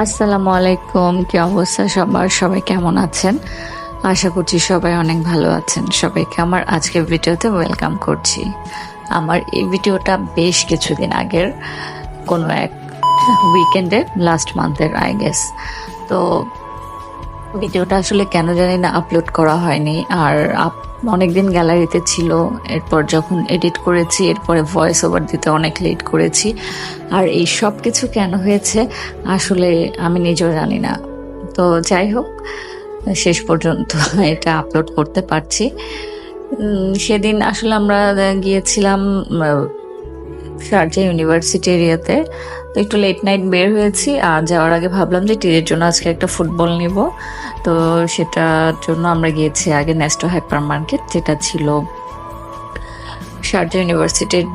আসসালামু আলাইকুম, কি অবস্থা সবার? সবাই কেমন আছেন? আশা করছি সবাই অনেক ভালো আছেন। সবাইকে আমার আজকের ভিডিওতে ওয়েলকাম করছি। আমার এই ভিডিওটা বেশ কিছুদিন আগের, কোনো এক উইকেন্ডে লাস্ট মান্থের আই গেস তো ভিডিওটা আসলে কেন জানি না আপলোড করা হয়নি। আর অনেকদিন গ্যালারিতে ছিল, এরপর যখন এডিট করেছি, এরপরে ভয়েস ওভার দিতে অনেক লেট করেছি। আর এই সব কিছু কেন হয়েছে, আসলে আমি নিজেও জানি না। তো যাই হোক, শেষ পর্যন্ত এটা আপলোড করতে পারছি। সেদিন আসলে আমরা গিয়েছিলাম শারজা ইউনিভার্সিটি এরিয়াতে। তো একটু লেট নাইট বের হয়েছি, আর যাওয়ার আগে ভাবলাম যে টিনের জন্য আজকে একটা ফুটবল নিব। তো সেটার জন্য আমরা গিয়েছি আগে নেস্টো হাইপার মার্কেট যেটা ছিল শারজা ইউনিভার্সিটির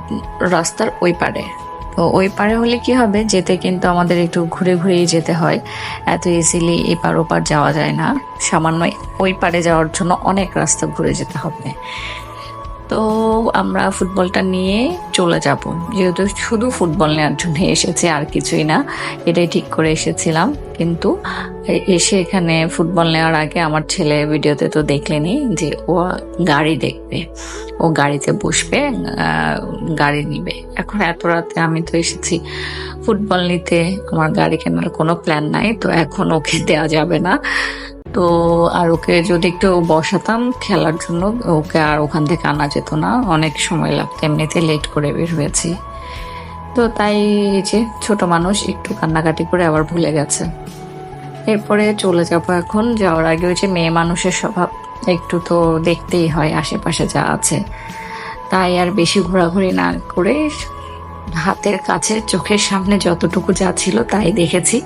রাস্তার ওই পারে তো ওই পারে হলে কি হবে, যেতে কিন্তু আমাদের একটু ঘুরে ঘুরেই যেতে হয়। এত ইজিলি এপার ওপার যাওয়া যায় না। সামান্য ওই পারে যাওয়ার জন্য অনেক রাস্তা ঘুরে যেতে হবে। তো আমরা ফুটবলটা নিয়ে চলে যাব। যেহেতু শুধু ফুটবল নেওয়ার জন্য এসেছি, আর কিছুই না। এটাই ঠিক করে এসেছিলাম। কিন্তু এসে এখানে ফুটবল নেওয়ার আগে আমার ছেলে ভিডিওতে তো দেখলেনি যে ও গাড়ি দেখবে। ও গাড়িতে বসবে গাড়ি নিবে। এখন এত রাতে আমি তো এসেছি ফুটবল নিতে। আমার গাড়ি কেনার কোনো প্ল্যান নাই, তো এখন ওকে দেওয়া যাবে না। তো আর ওকে যদি একটু বসাতাম খেলার জন্য, ওকে আর ওখান থেকে আনা যেত না। অনেক সময় লাগতো এমনিতে লেট করে বের হয়েছি। তো তাই যে ছোট মানুষ, একটু কান্নাকাটি করে আবার ভুলে গেছে। এরপরে চলে যাব এখন। যাওয়ার আগে ওই যে মেয়ে মানুষের স্বভাব একটু তো দেখতেই হয়, আশেপাশে যা আছে। তাই আর বেশি ঘোরাঘুরি না করে হাতের কাছে চোখের সামনে যতটুকু যা ছিল তাই দেখেছি।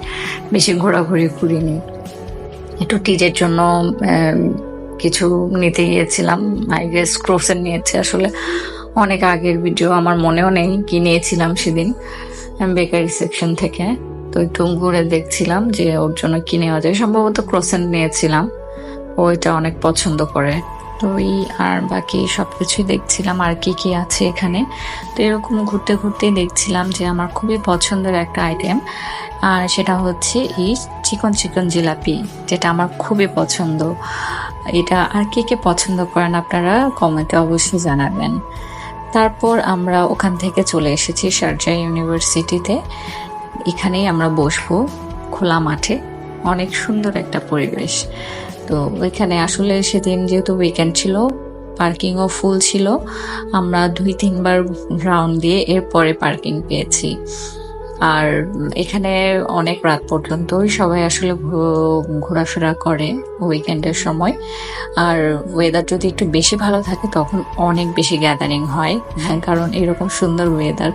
বেশি ঘোরাঘুরি করিনি। একটু টিজের জন্য কিছু নিতে গিয়েছিলাম। আই গেস ক্রোসের নিয়েছে। আসলে অনেক আগের ভিডিও আমার মনেও নেই কি নিয়েছিলাম সেদিন বেকারি সেকশন থেকে। তো একটু ঘুরে দেখছিলাম যে ওর জন্য কি নেওয়া যায়। সম্ভবত ক্রোসেন নিয়েছিলাম। ও এটা অনেক পছন্দ করে। এই আর বাকি সব কিছুই দেখছিলাম আর কি কি আছে এখানে। তো এরকম ঘুরতে ঘুরতে দেখছিলাম যে আমার খুবই পছন্দের একটা আইটেম আর সেটা হচ্ছে এই চিকন চিকন জিলাপি, যেটা আমার খুবই পছন্দ। এটা আর কে কে পছন্দ করেন আপনারা কমেন্টে অবশ্যই জানাবেন। তারপর আমরা ওখান থেকে চলে এসেছি শারজা ইউনিভার্সিটিতে। এখানেই আমরা বসবো খোলা মাঠে। অনেক সুন্দর একটা পরিবেশ। তো ওইখানে আসলে সেদিন যেহেতু উইকেন্ড ছিল পার্কিংও ফুল ছিল, আমরা দুই তিনবার রাউন্ড দিয়ে এরপরে পার্কিং পেয়েছি। আর এখানে অনেক রাত পর্যন্তই সবাই আসলে ঘোরাফেরা করে উইকেন্ডের সময়। আর ওয়েদার যদি একটু বেশি ভালো থাকে, তখন অনেক বেশি গ্যাদারিং হয়। হ্যাঁ কারণ এরকম সুন্দর ওয়েদার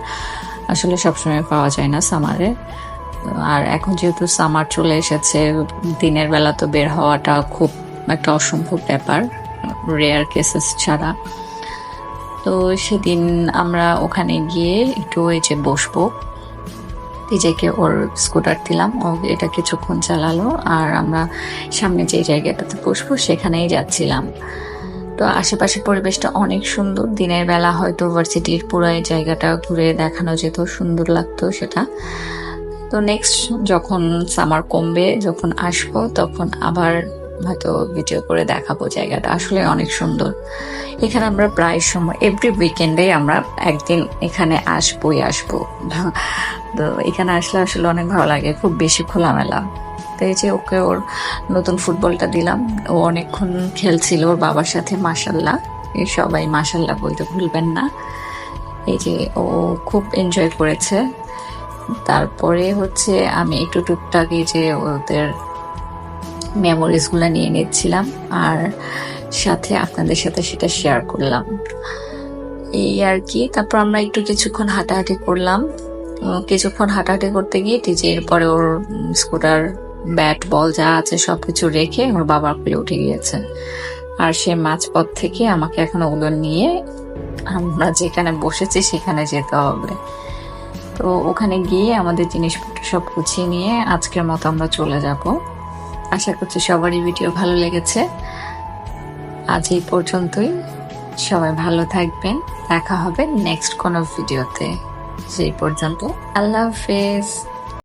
আসলে সবসময় পাওয়া যায় না সামারে আর এখন যেহেতু সামার চলে এসেছে, দিনের বেলা তো বের হওয়াটা খুব একটা অসম্ভব ব্যাপার রেয়ার কেসেস ছাড়া। তো সেদিন আমরা ওখানে গিয়ে একটু ওই যে বসবো। নিজেকে ওর স্কুটার দিলাম, ও এটা কিছুক্ষণ চালালো, আর আমরা সামনে যে জায়গাটাতে বসবো সেখানেই যাচ্ছিলাম। তো আশেপাশের পরিবেশটা অনেক সুন্দর, দিনের বেলা হয়তো ভার্সিটির পুরো জায়গাটা ঘুরে দেখানো যেত, সুন্দর লাগতো সেটা। তো নেক্সট যখন সামার কমবে, যখন আসব, তখন আবার হয়তো ভিডিও করে দেখাবো জায়গাটা। আসলে অনেক সুন্দর। এখানে আমরা প্রায় সময় এভরি উইকেন্ডে আমরা একদিন এখানে আসবোই, আসব। তো এখানে আসলে আসলে অনেক ভালো লাগে, খুব বেশি খোলামেলা। তো এই যে ওকে ওর নতুন ফুটবলটা দিলাম, ও অনেকক্ষণ খেলছিল ওর বাবার সাথে মাসাল্লাহ এই সবাই মাসাল্লাহ বলতে ভুলবেন না। এই যে ও খুব এনজয় করেছে। তারপরে হচ্ছে আমি একটু টুকটাক যে ওদের মেমোরিজগুলো নিয়ে নিচ্ছিলাম, আর সাথে আপনাদের সাথে সেটা শেয়ার করলাম। এই আর কি, তারপর আমরা একটু কিছুক্ষণ হাঁটাহাঁটি করলাম। কিছুক্ষণ হাঁটাহাঁটি করতে গিয়ে টিজে এরপরে ওর স্কুটার ব্যাট বল যা আছে সব কিছু রেখে ওর বাবার কোলে উঠে গিয়েছে। আর সে মাঝপথ থেকে আমাকে এখন ওগুলো নিয়ে আমরা যেখানে বসেছি সেখানে যেতে হবে। তো ওখানে গিয়ে আমাদের জিনিসপত্র সব গুছিয়ে নিয়ে আজকের মতো আমরা চলে যাব। আশা করছি সবারই ভিডিও ভালো লেগেছে। আজ এই পর্যন্তই। সবাই ভালো থাকবেন। দেখা হবে নেক্সট কোনো ভিডিওতে। সেই পর্যন্ত। আল্লাহ হাফেজ।